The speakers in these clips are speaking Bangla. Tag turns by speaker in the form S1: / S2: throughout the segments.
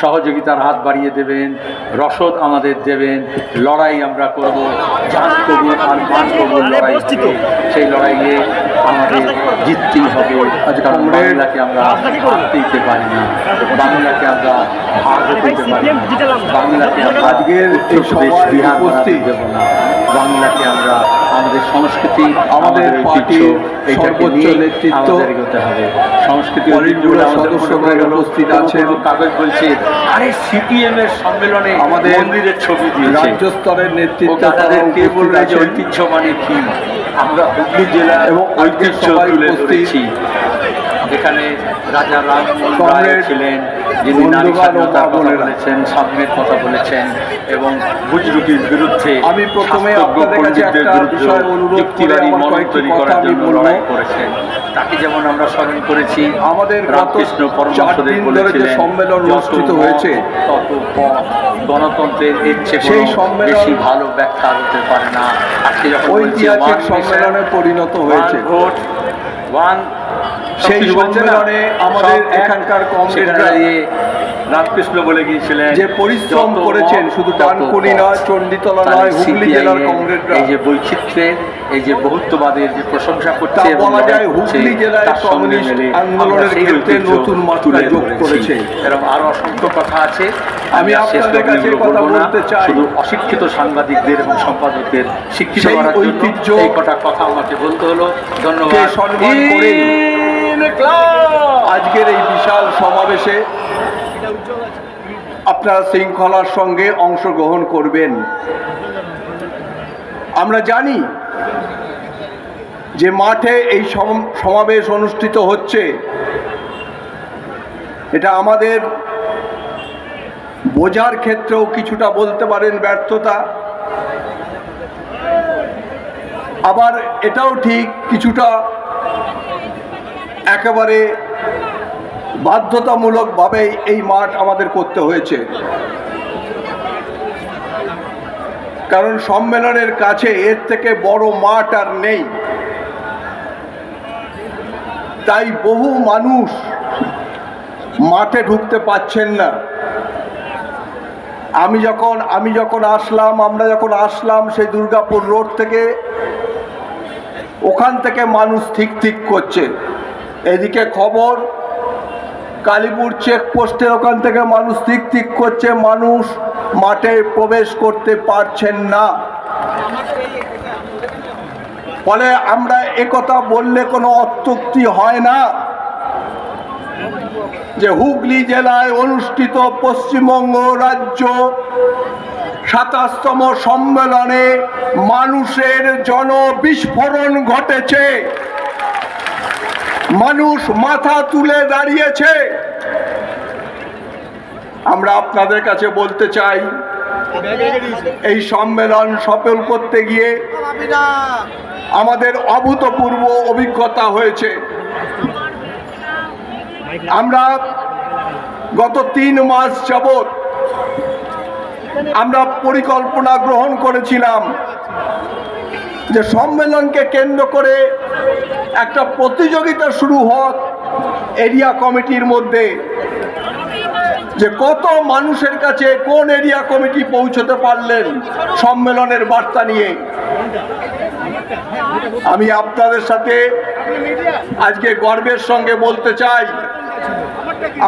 S1: সহযোগিতার হাত বাড়িয়ে দেবেন রসদ আমাদের দেবেন লড়াই আমরা করব জান কবুল আর মান কবুল লড়াই। সেই লড়াইয়ে আমাদের জিততেই হবে। কারণ বাংলাকে আমরা দিতে পারি না। বাংলাকে আমরা ভাগ দিতে পারি না। বাংলাকে আমরা
S2: আজকের সভায়
S1: বিহার দেব না। বাংলাকে আমরা আমাদের সংস্কৃতি
S2: আমাদের পার্টির সর্বোচ্চ
S1: নিয়ে
S2: নেতৃত্ব,
S1: আমাদের হবে। সংস্কৃতি ঐতিহ্যগুলো আমাদের
S2: উপস্থিত আছেন।
S1: কাগজ বলছে আরে সিপিএম এর সম্মেলনে
S2: আমাদের
S1: মন্দিরের ছবি দিয়েছে।
S2: রাজ্য স্তরের নেতৃত্ব
S1: দাদাদের কে বলবে যে ঐতিহ্য মানে কি আমরা হুগলি জেলা
S2: এবং
S1: ঐতিহ্য তুলে
S2: উপস্থিত।
S1: ধরেছি। এখানে রাজা রামমোহন রায় ছিলেন যিনি নারী স্বাধীনতার কথা বলেছেন সাম্যের কথা বলেছেন এবং বুজরুকির বিরুদ্ধে
S2: আমি প্রথমে
S1: শাস্ত্রজ্ঞ
S2: আপনাদের কাছে
S1: পণ্ডিতদের বিরুদ্ধে
S2: বিষয় অনুরোধ করে
S1: যুক্তিবাদী মন তৈরি করার জন্য লড়াই করেছেন। তাকে যেমন আমরা স্মরণ করেছি
S2: আমাদের
S1: রামকৃষ্ণ
S2: যে
S1: বলেছিলেন,
S2: সম্মেলন অনুষ্ঠিত হয়েছে,
S1: তত গণতন্ত্রের এর চেয়ে
S2: সেই সম্মেলন
S1: বেশি ভালো ব্যাখ্যা হতে পারে না। আজকে যখন
S2: ঐতিহাসিক সম্মেলনে পরিণত হয়েছে।
S1: vote, one
S2: সেই? সম্মেলনে আমাদের এখানকার কমরেডরা
S1: রামকৃষ্ণ বলে গিয়েছিলেন
S2: যে পরিশ্রম করেছেন শুধু ডানকুনি নয় চণ্ডীতলা নয় হুগলি জেলার
S1: এই যে বৈচিত্র্যের এই যে বহুত্ববাদের যে প্রশংসা করছে
S2: বলা যায় হুগলি জেলায় কমিউনিস্ট আন্দোলনের ক্ষেত্রে নতুন মাত্রা যোগ করেছে।
S1: এরকম আরও অসংখ্য কথা আছে
S2: আমি আপনাদের কাছে কথা বলতে চাই।
S1: শুধু অশিক্ষিত সাংবাদিকদের এবং সম্পাদকদের শিক্ষিত করার জন্য
S2: ঐতিহ্য-
S1: এই কটা কথা আমাকে বলতে হলো ধন্যবাদ
S2: সম্মান করেন। আজকের এই বিশাল সমাবেশে আপনারা শৃঙ্খলার সঙ্গে অংশগ্রহণ করবেন। আমরা জানি যে মাঠে এই সম- সমাবেশ অনুষ্ঠিত হচ্ছে। এটা আমাদের বোঝার ক্ষেত্রেও কিছুটা বলতে পারেন ব্যর্থতা। আবার এটাও ঠিক কিছুটা একেবারে বাধ্যতামূলকভাবে এই মাঠ আমাদের করতে হয়েছে। কারণ সম্মেলনের কাছে এর থেকে বড় মাঠ আর নেই। তাই বহু মানুষ মাঠে ঢুকতে পাচ্ছেন না। আমি যখন আমি যখন আসলাম, আমরা যখন আসলাম সেই দুর্গাপুর রোড থেকে, ওখান থেকে মানুষ ঠিক ঠিক করছে। এদিকে খবর, কালীপুর চেকপোস্টের ওখান থেকে মানুষ ঠিক ঠিক করছে, মানুষ মাঠে প্রবেশ করতে পারছেন না। ফলে আমরা একথা বললে কোনো অত্যুক্তি হয় না যে হুগলি জেলায় অনুষ্ঠিত পশ্চিমবঙ্গ রাজ্য সাতাশতম সম্মেলনে মানুষের জনবিস্ফোরণ ঘটেছে। মানুষ মাথা তুলে দাঁড়িয়েছে। আমরা আপনাদের কাছে বলতে চাই, এই সম্মেলন সফল করতে গিয়ে আমাদের অভূতপূর্ব অভিজ্ঞতা হয়েছে। আমরা গত তিন মাস যাবৎ আমরা পরিকল্পনা গ্রহণ করেছিলাম। যে সম্মেলনকে কেন্দ্র করে একটা প্রতিযোগিতা শুরু হোক এরিয়া কমিটির মধ্যে যে কত মানুষের কাছে কোন এরিয়া কমিটি পৌঁছতে পারলেন সম্মেলনের বার্তা নিয়ে। আমি আপনাদের সাথে আজকে গর্বের সঙ্গে বলতে চাই,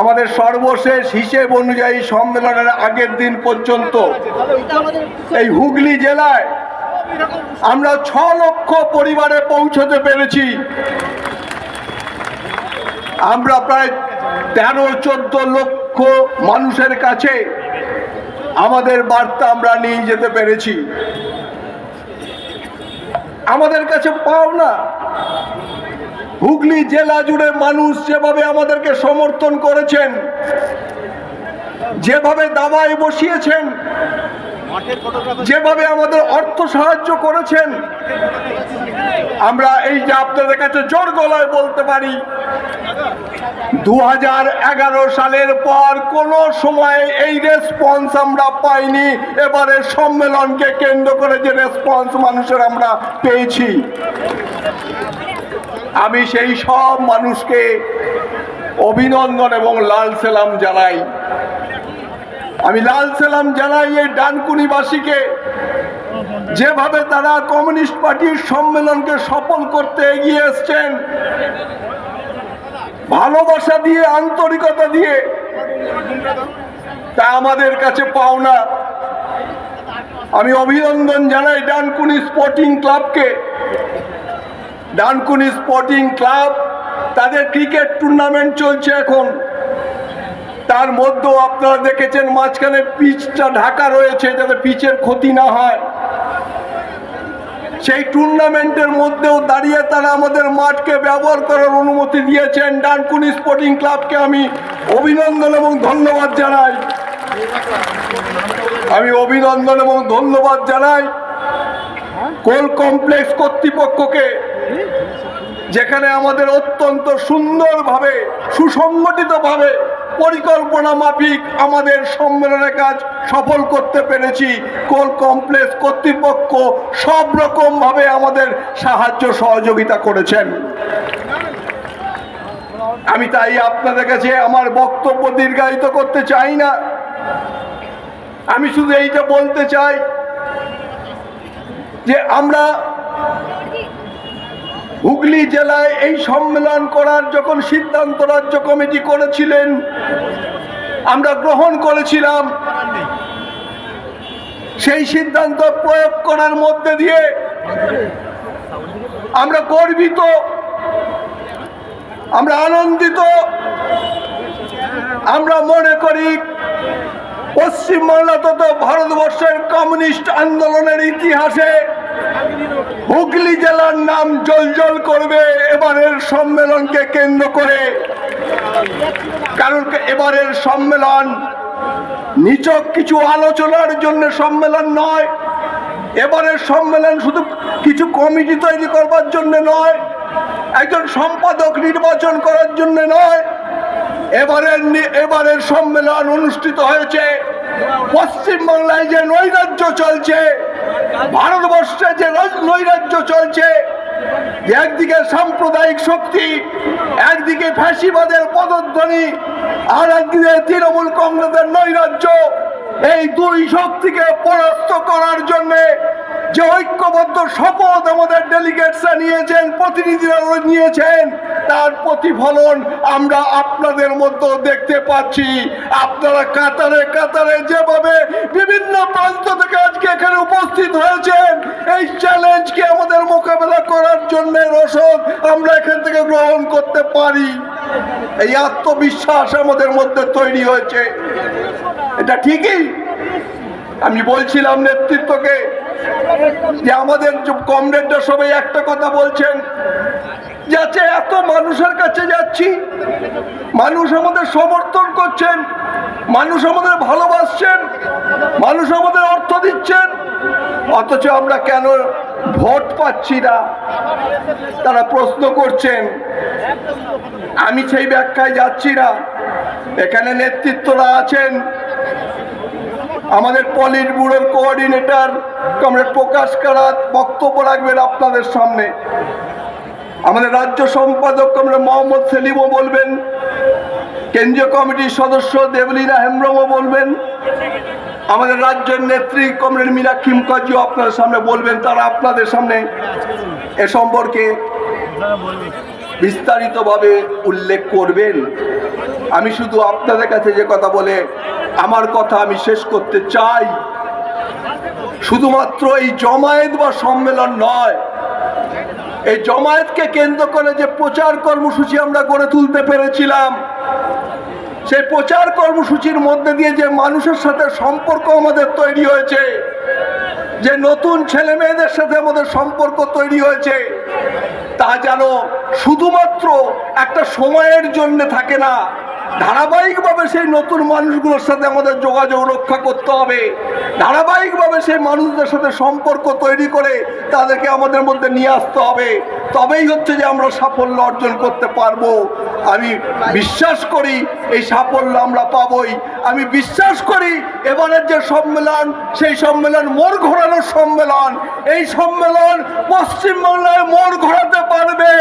S2: আমাদের সর্বশেষ হিসেব অনুযায়ী সম্মেলনের আগের দিন পর্যন্ত এই হুগলি জেলায় আমরা ছ লক্ষ পরিবারে পৌঁছতে পেরেছি। আমরা প্রায় তেরো, চোদ্দ লক্ষ মানুষের কাছে আমাদের বার্তা আমরা নিয়ে যেতে পেরেছি। আমাদের কাছে পাও না। হুগলি জেলা জুড়ে মানুষ যেভাবে আমাদেরকে সমর্থন করেছেন, যেভাবে দাবায় বসিয়েছেন যেভাবে আমাদের অর্থ সাহায্য করেছেন, আমরা এই যে আপনাদের কাছে জোর গলায় বলতে পারি দু হাজার এগারো সালের পর কোনো সময় এই রেসপন্স আমরা পাইনি। এবারে সম্মেলনকে কেন্দ্র করে যে রেসপন্স মানুষের আমরা পেয়েছি। আমি সেই সব মানুষকে অভিনন্দন এবং লাল সেলাম জানাই। আমি লাল সালাম জানাই এই ডানকুনিবাসীকে। যেভাবে তারা কমিউনিস্ট পার্টির সম্মেলনকে সফল করতে এগিয়ে এসছেন, ভালোবাসা দিয়ে, আন্তরিকতা দিয়ে, তা আমাদের কাছে পাওনা আমি অভিনন্দন জানাই ডানকুনি স্পোর্টিং ক্লাবকে। ডানকুনি স্পোর্টিং ক্লাব, তাদের ক্রিকেট টুর্নামেন্ট চলছে এখন। তার মধ্যেও আপনারা দেখেছেন মাঝখানে পিচটা ঢাকা রয়েছে যাতে পিচের ক্ষতি না হয়। সেই টুর্নামেন্টের মধ্যেও দাঁড়িয়ে তারা আমাদের মাঠকে ব্যবহার করার অনুমতি দিয়েছেন। ডানকুনি স্পোর্টিং ক্লাবকে আমি অভিনন্দন এবং ধন্যবাদ জানাই। আমি অভিনন্দন এবং ধন্যবাদ জানাই কোল কমপ্লেক্স কর্তৃপক্ষকে, যেখানে আমাদের অত্যন্ত সুন্দরভাবে, সুসংগঠিতভাবে পরিকল্পনা মাফিক আমাদের সম্মেলনের কাজ সফল করতে পেরেছি। কোল কমপ্লেক্স কর্তৃপক্ষ সব রকমভাবে আমাদের সাহায্য সহযোগিতা করেছেন। আমি তাই আপনাদের কাছে আমার বক্তব্য দীর্ঘায়িত করতে চাই না। আমি শুধু এইটা বলতে চাই যে আমরা হুগলি জেলায় এই সম্মেলন করার যখন সিদ্ধান্ত রাজ্য কমিটি করেছিলেন, আমরা গ্রহণ করেছিলাম। সেই সিদ্ধান্ত প্রয়োগ করার মধ্যে দিয়ে আমরা গর্বিত, আমরা আনন্দিত, আমরা মনে করি পশ্চিমবাংলা তথা ভারতবর্ষের কমিউনিস্ট আন্দোলনের ইতিহাসে হুগলি জেলার নাম জলজল করবে এবারের সম্মেলনকে কেন্দ্র করে। কারণ এবারের সম্মেলন নিচক কিছু আলোচনার জন্য সম্মেলন নয়। এবারের সম্মেলন শুধু কিছু কমিটি তৈরি করবার জন্য নয়, একজন সম্পাদক নির্বাচন করার জন্য নয়। এবারের এবারের সম্মেলন অনুষ্ঠিত হয়েছে। পশ্চিমবাংলায় যে নৈরাজ্য চলছে ভারতবর্ষে যে নৈরাজ্য চলছে একদিকে সাম্প্রদায়িক শক্তি, একদিকে ফ্যাসিবাদের পদধ্বনি, আর একদিকে তৃণমূল কংগ্রেসের নৈরাজ্য, এই দুই শক্তিকে পরাস্ত করার জন্যে যে ঐক্যবদ্ধ শপথ আমাদের ডেলিগেটসরা নিয়েছেন, প্রতিনিধিরা নিয়েছেন তার প্রতিফলন আমরা আপনাদের মধ্যে দেখতে পাচ্ছি। আপনারা কাতারে কাতারে যেভাবে বিভিন্ন প্রান্ত থেকে আজকে এখানে উপস্থিত হয়েছেন, এই চ্যালেঞ্জকে আমাদের মোকাবেলা করার জন্য রসদ আমরা এখান থেকে গ্রহণ করতে পারি। এই আত্মবিশ্বাস আমাদের মধ্যে তৈরি হয়েছে। এটা ঠিকই। আমি বলছিলাম নেতৃত্বকে যে আমাদের কমরেডরা সবাই একটা কথা বলছেন যাচ্ছে এত মানুষের কাছে যাচ্ছি। মানুষ আমাদের সমর্থন করছেন, মানুষ আমাদের ভালোবাসছেন, মানুষ আমাদের অর্থ দিচ্ছেন। অথচ আমরা কেন ভোট পাচ্ছি না? তারা প্রশ্ন করছেন, আমি সেই ব্যাখ্যায় যাচ্ছি না। এখানে নেতৃত্বরা আছেন। আমাদের পলিট ব্যুরোর কোঅর্ডিনেটর কমরেড প্রকাশ কারাত বক্তব্য রাখবেন আপনাদের সামনে। আমাদের রাজ্য সম্পাদক কমরেড মোহাম্মদ সেলিমও বলবেন, কেন্দ্রীয় কমিটির সদস্য দেবলীনা হেমব্রমও বলবেন, আমাদের রাজ্যের নেত্রী কমরেড মীনাক্ষী মুখার্জিও আপনাদের সামনে বলবেন, তারা আপনাদের সামনে এ সম্পর্কে বিস্তারিতভাবে উল্লেখ করবেন। আমি শুধু আপনাদের কাছে যে কথা বলে, আমার কথা আমি শেষ করতে চাই। শুধুমাত্র এই জমায়েত বা সম্মেলন নয় এই জমায়েতকে কেন্দ্র করে যে প্রচার কর্মসূচি আমরা গড়ে তুলতে পেরেছিলাম, সেই প্রচার কর্মসূচির মধ্যে দিয়ে যে মানুষের সাথে সম্পর্ক আমাদের তৈরি হয়েছে, যে নতুন ছেলে মেয়েদের সাথে আমাদের সম্পর্ক তৈরি হয়েছে, তা যেন শুধুমাত্র একটা সময়ের জন্য থাকে না ধারাবাহিকভাবে সেই নতুন মানুষগুলোর সাথে আমাদের যোগাযোগ রক্ষা করতে হবে। ধারাবাহিকভাবে সেই মানুষদের সাথে সম্পর্ক তৈরি করে তাদেরকে আমাদের মধ্যে নিয়ে আসতে হবে। তবেই হচ্ছে যে আমরা সাফল্য অর্জন করতে পারব। আমি বিশ্বাস করি এই সাফল্য আমরা পাবই। আমি বিশ্বাস করি এবারের যে সম্মেলন, সেই সম্মেলন মোড় ঘোরানোর সম্মেলন। এই সম্মেলন পশ্চিমবাংলায় মোড় ঘোরাতে পারবে,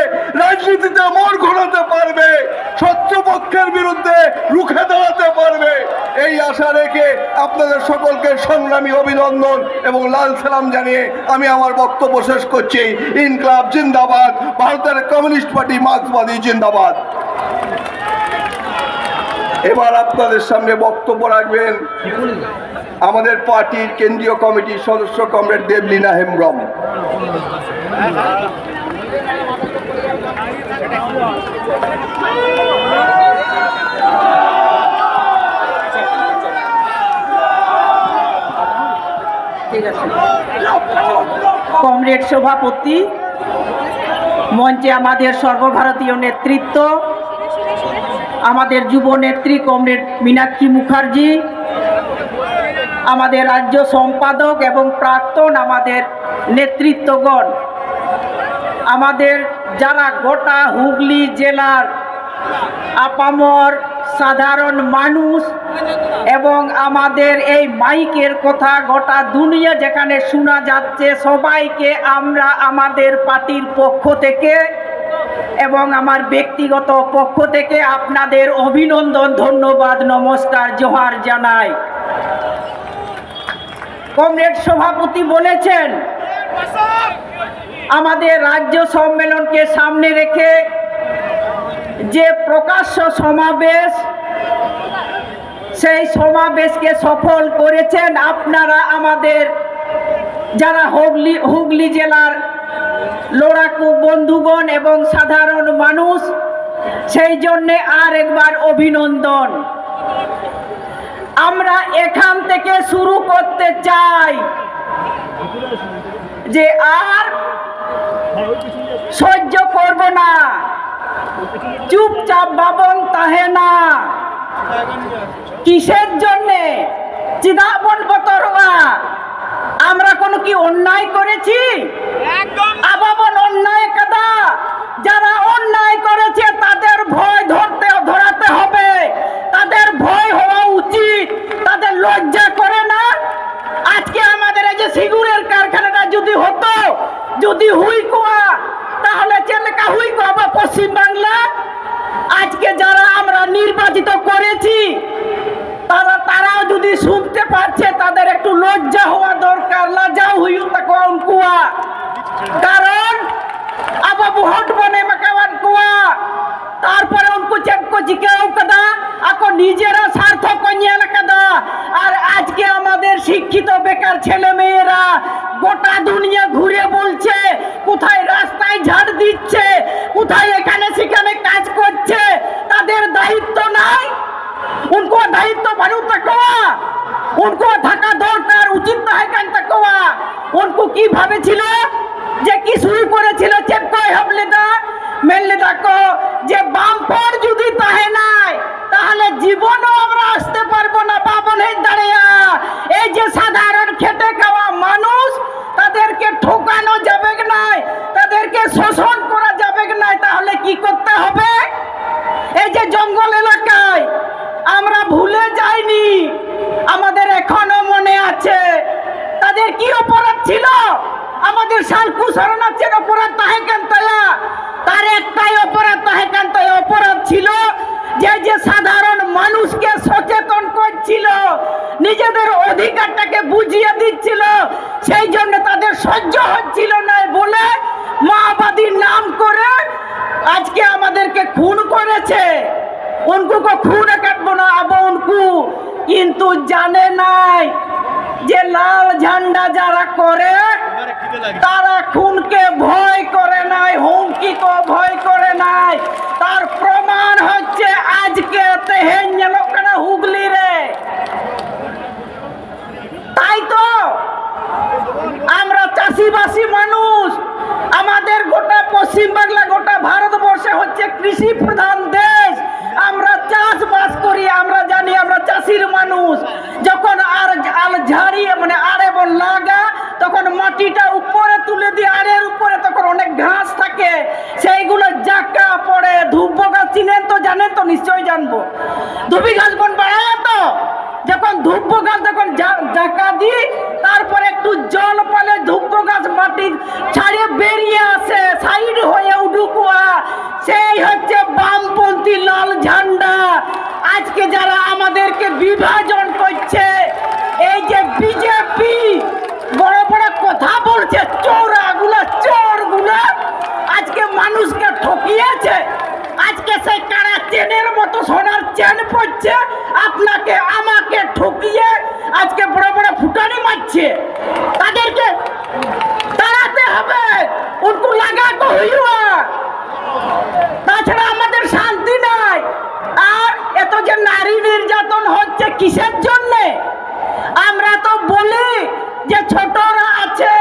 S2: রাজনীতিতে মোড় ঘোরাতে পারবে, শত্রুপক্ষের বিরুদ্ধে রুখে দাঁড়াতে পারবে। এই আশা রেখে আপনাদের সকলকে সংগ্রামী অভিনন্দন এবং লাল সালাম জানিয়ে আমি আমার বক্তব্য শেষ করছি। ইনকলাব জিন্দাবাদ। ভারতের কমিউনিস্ট পার্টি মার্ক্সবাদী জিন্দাবাদ। এবার আপনাদের সামনে বক্তব্য রাখবেন আমাদের পার্টির কেন্দ্রীয় কমিটির সদস্য কমরেড দেবলীনা হেমব্রম।
S3: কমরেড সভাপতি মঞ্চে আমাদের সর্বভারতীয় নেতৃত্ব, আমাদের যুব নেত্রী কমরেড মীনাক্ষী মুখার্জি, আমাদের রাজ্য সম্পাদক এবং প্রাক্তন আমাদের নেতৃত্বগণ, আমাদের যারা গোটা হুগলি জেলার আপামর সাধারণ মানুষ এবং আমাদের এই মাইকের কথা গোটা দুনিয়া যেখানে শোনা যাচ্ছে, সবাইকে আমরা আমাদের পার্টির পক্ষ থেকে এবং আমার ব্যক্তিগত পক্ষ থেকে আপনাদের অভিনন্দন, ধন্যবাদ, নমস্কার, জোহার জানাই। কমরেড সভাপতি বলেছেন, আমাদের রাজ্য সম্মেলনকে সামনে রেখে যে প্রকাশ্য সমাবেশ সেই সমাবেশকে সফল করেছেন আপনারা আমাদের যারা হুগলি হুগলি জেলার লড়াকু বন্ধুগণ এবং সাধারণ মানুষ, সেই জন্যে আর একবার অভিনন্দন। আমরা এখান থেকে শুরু করতে চাই যে আর সহ্য করব না। চুপচাপ বাবন তাহে না কিসের জন্যে? চিদাবন বতরবা আমরা কোনো কি অন্যায় করেছি? আবাবন অন্যায় কাদা। যারা অন্যায় করেছে তাদের ভয় ধরতে ধরাতে হবে। তাদের ভয় হওয়া উচিত। তাদের লজ্জা করে না। আজকে আমাদের এই যে সিগুরের কারখানাটা যদি হতো যদি হুই কুয়া তাহলে চেলেকা হুই কুয়া বা পশ্চিম বাংলা আজকে যারা আমরা নির্বাচিত করেছি তারাও যদি শুনতে পারছে, তাদের একটু লজ্জা হওয়া দরকার লজ্জা হুইউ তাকে উনকুয়া কারণ, আবা বহুত বনে মাকাওয়ান কুয়া। তারপরে উনকু চেপকো জিকেও কাদা? আকো নিজেরা স্বার্থ কনিয়াল কাদা? আর আজকে আমাদের শিক্ষিত বেকার ছেলে মেয়েরা গোটা দুনিয়া ঘুরে বলছে, কোথায় রাস্তায় ঝাড় দিচ্ছে, কোথায় এখানে সেখানে কাজ করছে, তাদের দায়িত্ব নাই? उनको दायित्व बनू तकवा उनको ঢাকা দরকার উচিত নয় কেন তকওয়া उनको কীভাবে ছিল যে কি শুরু করেছিল চেপকয় হাবলেদা মেললেদা কো যে বামপর যদি তাহে নাই তাহলে জীবনও আমরা আসতে পারব না পাবনে দাঁড়িয়া এই যে সাধারণ খেটে খাওয়া মানুষ তাদেরকে ঠোকানো যাবে না তাদেরকে শোষণ করা যাবে না তাহলে কি করতে হবে সালকু শরণার্থীর অপরাধ তাহে কেন তয়া তার একটাই অপরাধ তাহে কেন তয়া অপরাধ ছিল যে যে সাধারণ মানুষকে সচেতন করছিল, নিজেদের অধিকারটাকে বুঝিয়ে দিচ্ছিল, সেই জন্য তাদের সহ্য হচ্ছিল না বলে মাওবাদীর নাম করে আজকে আমাদেরকে খুন করেছে। উনকু কো খুন কাটবো না, আবো উনকু। কিন্তু জানে নাই যে লাল ঝান্ডা যারা করে তারা খুনকে ভয় করে নাই হুমকি কো ভয় করে নাই। তার প্রমাণ হচ্ছে আজকে তেহেন কেন হুগলি রে। তাই তো আমরা চাষিবাসী মানুষ আমাদের গোটা পশ্চিম বাংলা গোটা ভারতবর্ষে হচ্ছে কৃষি প্রধান ধুবি ঘাস বন বাড়ায় তো যখন ধূপ গাছ যখন জাকা দিই তারপর একটু জল পালে ধূপ গাছ মাটি ছাড়িয়ে বেরিয়ে আসে, সাইড হয়ে উডুকুয়া। সেই হচ্ছে বামপন্থী লাল ঝান্ডা। আজকে যারা আমাদেরকে বিভাজন করছে, এই যে বিজেপি, বড় বড় কথা বলছে, চোরাগুলা, চোরগুলা, আজকে মানুষকে ঠকিয়েছে। আজকে সেই চেনের মতো সোনার চেন পড়ছে, আপনাকে, আমাকে ঠকিয়ে আজকে বড় বড় ফুটানি মারছে। তাদেরকে তাড়াতে হবে, উনকু লাগা তো তাছাড়া আমাদের শান্তি নাই। আর এত যে নারী নির্যাতন হচ্ছে, কিসের জন্যে আমরা তো বলি যে ছোটরা আছে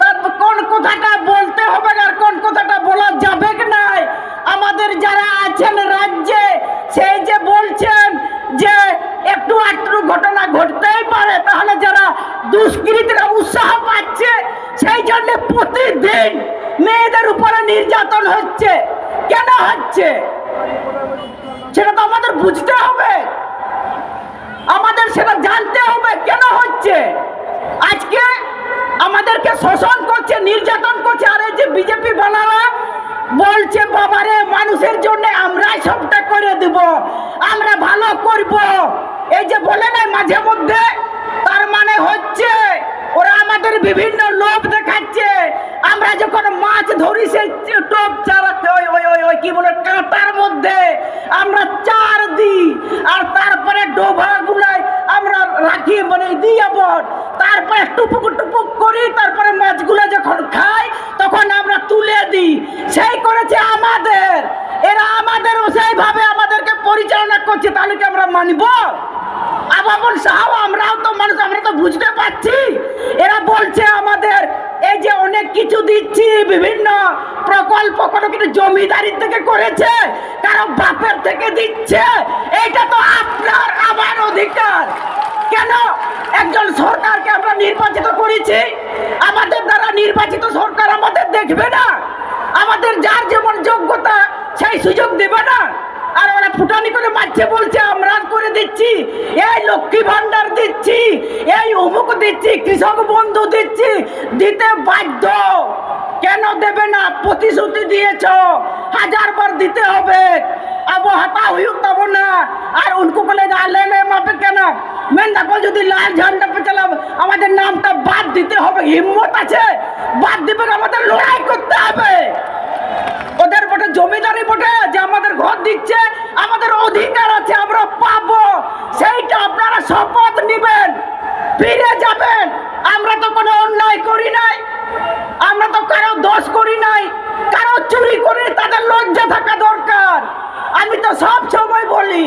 S3: তার কোন কথাটা বলতে হবে আর কোন কথাটা বলা যাবে কি নাই আমাদের যারা আছেন রাজ্যে সেই যে বলছেন যে একটু একটু ঘটনা ঘটতেই পারে তাহলে যারা দুষ্কৃতীরা উৎসাহ পাচ্ছে সেই প্রতিদিন মেয়েদের উপরে নির্যাতন হচ্ছে, কেন হচ্ছে? সেটা তো আমাদের বুঝতে হবে। আমাদের সেটা জানতে হবে, কেন হচ্ছে? আজকে আমাদেরকে শোষণ করছে, নির্যাতন করছে, আর এই যে বিজেপি বালারা বলছে, বাবারে, মানুষের জন্য আমরাই সবটা করে দিব, আমরা ভালো করব। এই যে বলে না মাঝে মধ্যে, তার মানে হচ্ছে ওরা আমাদের বিভিন্ন লোভ দেখাচ্ছে। আমরা যখন মাছ ধরি, সেই টোপ চালাতে ওই ওই ওই ওই কি বলে, কাঁটার মধ্যে আমরা চার দিই। আর তারপরে ডোভা গুলাই আমরা রাখি মানে দিয়ে বট তারপরে টুপুক টুপুক করি, তারপরে মাছগুলো যখন খাই, তখন আমরা তুলে দিই। সেই করেছে আমাদের। এরা আমাদের সেইভাবে আমাদেরকে পরিচালনা করছে, তাহলে কি আমরা মানব? আবাবন সাহাব, আমরাও তো মানুষ, আমরা তো বুঝতে পারছি। এরা বলছে আমাদের এই যে অনেক কিছু দিচ্ছি, বিভিন্ন প্রকল্প কোনো কিছু জমিদারির থেকে করেছে, কারও বাপের থেকে দিচ্ছে এটা তো আপনার, আমার অধিকার। কেন? একজন সরকারকে আমরা নির্বাচিত করেছি, আমাদের দ্বারা নির্বাচিত সরকার আমাদের দেখবে না। আমাদের যার যেমন যোগ্যতা, সেই সুযোগ দেবে না। আর ওরা ফুটানি করে মারছে, বলছে, আমরা করে দিচ্ছি। এই লক্ষ্মী ভান্ডার দিচ্ছি, এই অমুক দিচ্ছি, কৃষক বন্ধু দিচ্ছি, দিতে বাধ্য। কেন দেবে না? প্রতিশ্রুতি দিয়েছ। হাজার বার দিতে হবে। अब হাতা हुई तब না। আর उनको বলে ले মাপে কেন? মেন দেখো, যদি লাল ঝান্ডা পে আমাদের নামটা বাদ দিতে হবে। হিম্মত আছে? বাদ দিবে, আমাদের লড়াই করতে হবে। জমিদারি বটে, যে আমাদের ঘর দিচ্ছে, আমাদের অধিকার আছে, আমরা পাবো। সেইটা আপনারা শপথ নিবেন, ফিরে যাবেন। আমরা তো কোনো অন্যায় করি নাই, আমরা তো কারও দোষ করি নাই, কারও চুরি করি তাদের লজ্জা থাকা দরকার। আমি তো সব সময় বলি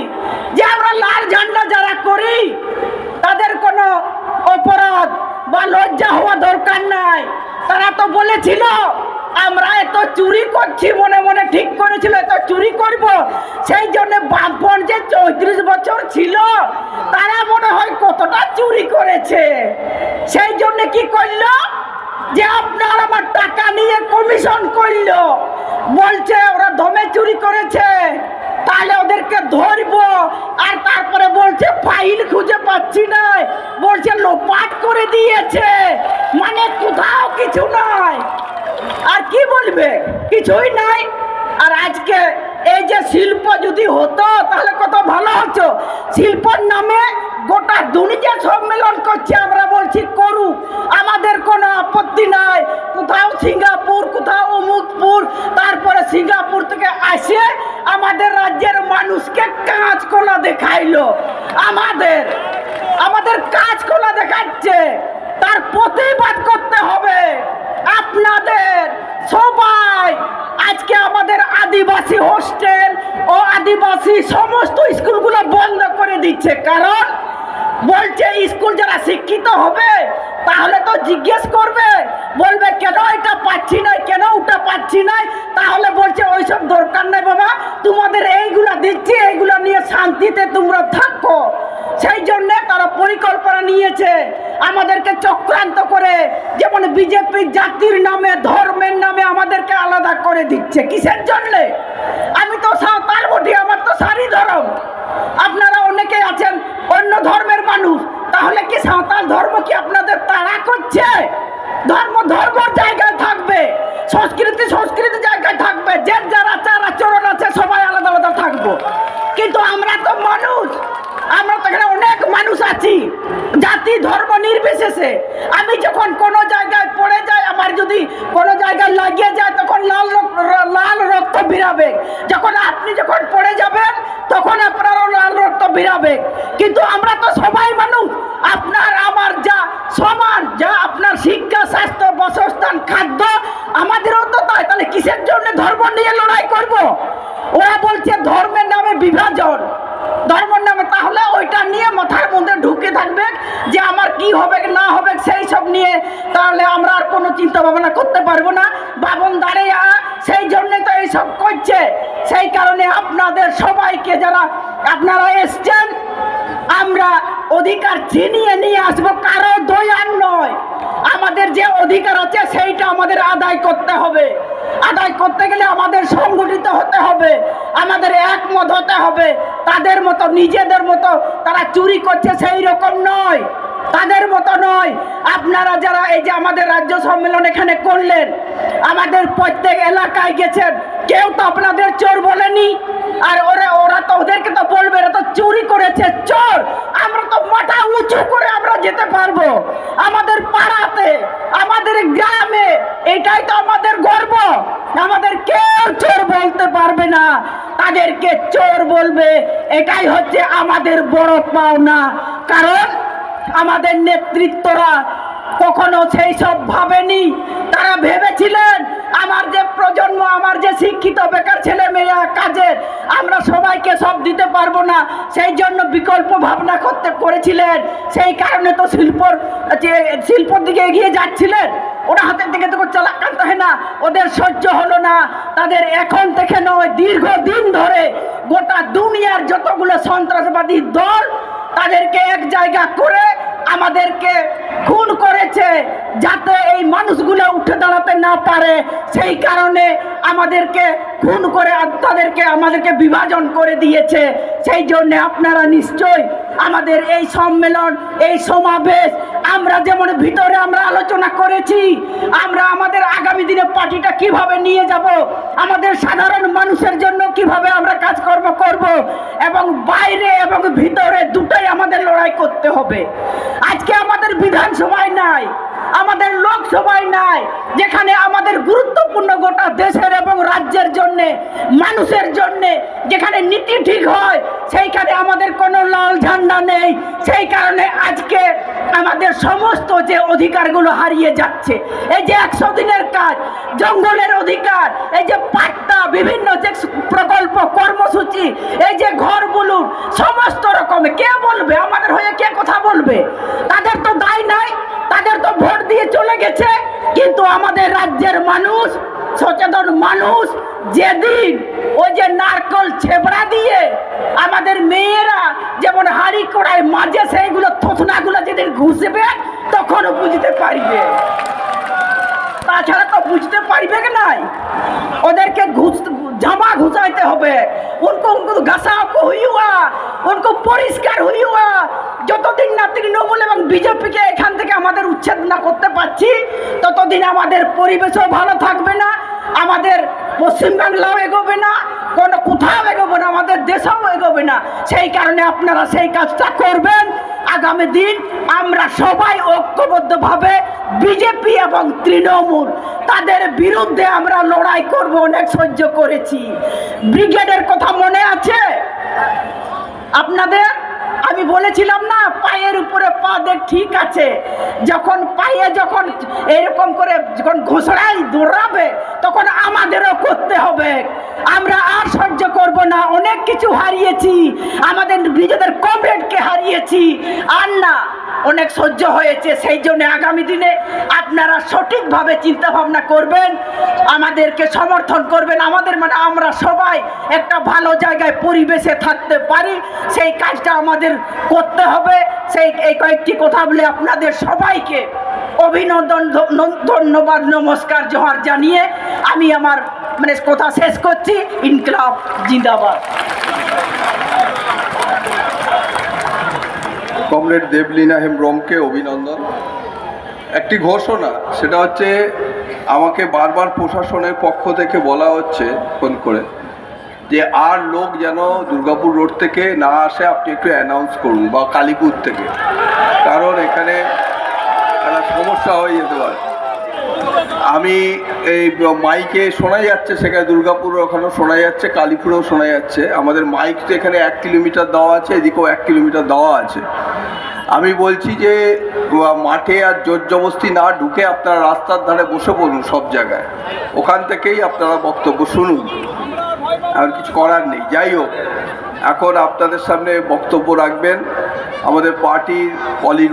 S3: যে আমরা লাল ঝান্ডা যারা করি, তাদের কোনো অপরাধ বা লজ্জা হওয়া দরকার নাই। তারা তো বলেছিল, আমরা এত চুরি করছি, মনে মনে ঠিক করেছিল, এত চুরি করব। সেই জন্য বামপন যে চৌত্রিশ বছর ছিল, তারা মনে হয় কতটা চুরি করেছে। সেই জন্য কি করল? যে আপনার আমার টাকা নিয়ে কমিশন করল। বলছে, ওরা দমে চুরি করেছে। তাহলে ওদেরকে ধরবো। আর তারপরে বলছে ফাইল খুঁজে পাচ্ছি না। বলছে লোপাট করে দিয়েছে। মানে কোথাও কিছু নয়। আর কি বলবে? কিছুই নাই। আর আজকে এই যে শিল্প যদি হতো, তাহলে কত ভালো হতো? শিল্পর নামে গোটা দুনিয়া সম্মেলন করছে আমরা বলছি, করুক। আমাদের কোনো আপত্তি নাই। কোথাও সিঙ্গাপুর, কোথাও অমুকপুর, তারপরে সিঙ্গাপুর থেকে আসে আমাদের রাজ্যের মানুষকে কাঁচকলা দেখাইলো। আমাদের আমাদের কাঁচকলা দেখাচ্ছে। তার প্রতিবাদ করতে হবে। আপনাদের সবাই আজকে আমাদের আদিবাসী হোস্টেল ও আদিবাসী সমস্ত স্কুলগুলো বন্ধ করে দিচ্ছে। কারণ বলছে স্কুল যারা শিক্ষিত হবে, তাহলে তো জিজ্ঞেস করবে, বলবে, কেন এটা পাচ্ছি না কেন ওটা পাচ্ছি না তাহলে বলছে, ওইসব দরকার নেই বাবা, তোমাদের এইগুলা দিচ্ছি, এইগুলা নিয়ে শান্তিতে তোমরা থাকো। সেই জন্য তারা পরিকল্পনা নিয়েছে আমাদেরকে চক্রান্ত করে যেমন বিজেপি জাতির নামে, ধর্মের নামে আমাদেরকে আলাদা করে দিচ্ছে। কিসের জন্যে? আমি তো সাঁওতাল বটি, আমার তো সারি ধর্ম। আপনারা অনেকে আছেন অন্য ধর্মের মানুষ, তাহলে কি সাঁওতাল ধর্ম কি আপনাদের তাড়া করছে? ধর্ম ধর্মর জায়গায় থাকবে, সংস্কৃতি সংস্কৃতি জায়গায় থাকবে, যে যার আচার আচরণ আছে সবাই আলাদা আলাদা থাকব। কিন্তু আমরা তো মানুষ আমরা তো এখানে অনেক মানুষ আছি। জাতি, ধর্ম নির্বিশেষে। আমি যখন কোনো জায়গায় পড়ে যাই আমার যদি কোনো জায়গায় লাগিয়ে যায়, তখন লাল লাল রক্ত বিরাবে যখন আপনি যখন পড়ে যাবেন, তখন আপনারও লাল রক্ত বিরাবে কিন্তু আমরা তো সবাই মানুষ। আপনার, আমার যা সমান, যা আপনার শিক্ষা, স্বাস্থ্য, বাসস্থান, খাদ্য, আমাদেরও তো তাই। তাহলে কিসের জন্য ধর্ম নিয়ে লড়াই করব? ওরা বলছে ধর্মের নামে বিভাজন। ধর্মের নামে তাহলে ওইটা নিয়ে মাথার মধ্যে ঢুকে থাকবে যে আমার কি হবে, না হবে, সেই সব নিয়ে তাহলে আমরা আর কোনো চিন্তা ভাবনা করতে পারব না। বাবন দাঁড়িয়ে সেই জন্যে তো এইসব করছে। সেই কারণে আপনাদের সবাইকে যারা আপনারা এসছেন, আমরা অধিকার ছিনিয়ে নিয়ে আসব, কারও দয়ার নয়। আমাদের যে অধিকার আছে, সেইটা আমাদের আদায় করতে হবে। আদায় করতে গেলে আমাদের সংগঠিত হতে হবে। আমাদের একমত হতে হবে। তাদের মতো, নিজেদের মতো তারা চুরি করছে, সেই রকম নয়। তাদের মতো নয়। আপনারা যারা এই যে আমাদের রাজ্য সম্মেলন এখানে করলেন, আমাদের প্রত্যেক এলাকায় গেছেন, কেউ তো আপনাদের চোর বলেনি। আর ওরা ওরা তো ওদেরকে তো বলবে, এরা তো চুরি করেছে, চোর। আমরা তো মাথা উঁচু করে আমরা যেতে পারব। আমাদের পাড়াতে, আমাদের গ্রামে, এটাই তো আমাদের গর্ব। আমাদের কেউ চোর বলতে পারবে না। তাদেরকে চোর বলবে, এটাই হচ্ছে আমাদের বড় পাওনা। কারণ আমাদের নেতৃত্বরা কখনো সেই সব ভাবেনি। তারা ভেবেছিলেন, আমার যে প্রজন্ম, আমার যে শিক্ষিত বেকার ছেলে মেয়েরা কাজের আমরা সবাইকে সব দিতে পারব না। সেই জন্য বিকল্প ভাবনা করতে করেছিলেন। সেই কারণে তো শিল্পর শিল্পর দিকে এগিয়ে যাচ্ছিলেন। ওরা হাতের দিকে তো চালাকান হয় না, ওদের সহ্য হলো না। তাদের এখন থেকে নয়, দীর্ঘদিন ধরে গোটা দুনিয়ার যতগুলো সন্ত্রাসবাদী দল তাদেরকে এক জায়গা করে আমাদেরকে খুন করেছে যাতে এই মানুষগুলো উঠে দাঁড়াতে না পারে। সেই কারণে আমাদেরকে খুন করে তাদেরকে আমাদেরকে বিভাজন করে দিয়েছে। সেই জন্যে আপনারা নিশ্চয় আমাদের এই সম্মেলন, এই সমাবেশ, আমরা যেমন ভিতরে আমরা আলোচনা করেছি, আমরা আমাদের পার্টিটা কীভাবে নিয়ে যাব? আমাদের সাধারণ মানুষের জন্য কীভাবে আমরা কাজকর্ম করব? এবং বাইরে এবং ভিতরে দুটোই আমাদের লড়াই করতে হবে। আজকে আমাদের বিধানসভায় নাই। আমাদের লোকসভায় নাই, যেখানে আমাদের গুরুত্বপূর্ণ গোটা দেশের এবং রাজ্যের জন্য, মানুষের জন্য যেখানে নীতি ঠিক হয়, সেইখানে আমাদের কোনো লাল ঝান্ডা নেই। সেই কারণে আজকে আমাদের সমস্ত যে অধিকারগুলো হারিয়ে যাচ্ছে, এই যে একশো দিনের কাজ, জঙ্গলের অধিকার, এই যে পাট্টা, বিভিন্ন যে প্রকল্প, কর্মসূচি, এই যে ঘর বলুন, সমস্ত রকম, কে বলবে? আমাদের হয়ে কে কথা বলবে? তাদের তো দায় নাই। তাদের তো ভোট দিয়ে চলে গেছে, কিন্তু আমাদের রাজ্যের মানুষ, সচেতন মানুষ, যেদিন ওই যে নারকল ছেবড়া দিয়ে আমাদের মেয়েরা যেমন হাড়ি কড়ায় মাঝে, সেইগুলো থোথনাগুলো যেদিন ঘুষবে তখন বুঝতে পারবে। তাছাড়া তো বুঝতে পারবে কি নাই? ওদেরকে ঘুষ, জামা ঘুষাইতে হবে। উনকো উনকো ঘাসা হইয়া উনকো পরিষ্কার হইয়া, যতদিন না তৃণমূল এবং বিজেপিকে এখান থেকে আমাদের উচ্ছেদ না করতে পারছি, ততদিন আমাদের পরিবেশও ভালো থাকবে না, আমাদের পশ্চিমবাংলাও এগোবে না, কোনো কোথাও এগোবে না, আমাদের দেশও এগোবে না। সেই কারণে আপনারা সেই কাজটা করবেন। আগামী দিন আমরা সবাই ঐক্যবদ্ধভাবে বিজেপি এবং তৃণমূল, তাদের বিরুদ্ধে আমরা লড়াই করব অনেক সহ্য করেছি। ব্রিগেডের কথা মনে আছে? আপনাদের? আমি বলেছিলাম দেখ ঠিক আছে। যখন পায়ে যখন এরকম করে যখন ঘোষণায় দৌড়াবে, তখন আমাদেরও করতে হবে। আমরা আর সহ্য করব না, অনেক কিছু হারিয়েছি। আমাদের নিজেদের কমরেডকে হারিয়েছি। আর না, অনেক সহ্য হয়েছে। সেই জন্য আগামী দিনে আপনারা সঠিকভাবে চিন্তা ভাবনা করবেন, আমাদেরকে সমর্থন করবেন। আমাদের মানে আমরা সবাই একটা ভালো জায়গায় পরিবেশে থাকতে পারি। সেই কাজটা আমাদের করতে হবে। সেই এই কয়েকটি কথা বলে আপনাদের সবাইকে অভিনন্দন, ধন্যবাদ, নমস্কার, জোহার জানিয়ে আমি আমার মানে কথা শেষ করছি। ইনকলাব জিন্দাবাদ।
S2: কমরেড দেবলীনা হেমব্রমকে অভিনন্দন। একটি ঘোষণা, সেটা হচ্ছে আমাকে বারবার প্রশাসনের পক্ষ থেকে বলা হচ্ছে, ফোন করে। যে আর লোক যেন দুর্গাপুর রোড থেকে না আসে, আপনি একটু অ্যানাউন্স করুন, বা কালীপুর থেকে। কারণ এখানে একটা সমস্যা হয়ে যেতে পারে। আমি এই মাইকে শোনা যাচ্ছে, সেখানে দুর্গাপুর ওখানেও শোনা যাচ্ছে, কালীপুরেও শোনা যাচ্ছে। আমাদের মাইক তো এখানে এক কিলোমিটার দেওয়া আছে, এদিকেও এক কিলোমিটার দেওয়া আছে। আমি বলছি যে, মাঠে আর জোর জবস্তি না ঢুকে আপনারা রাস্তার ধারে বসে পড়ুন সব জায়গায়। ওখান থেকেই আপনারা বক্তব্য শুনুন। আর কিছু করার নেই। যাই হোক এখন আপনাদের সামনে বক্তব্য রাখবেন। আমাদের পার্টির পলিট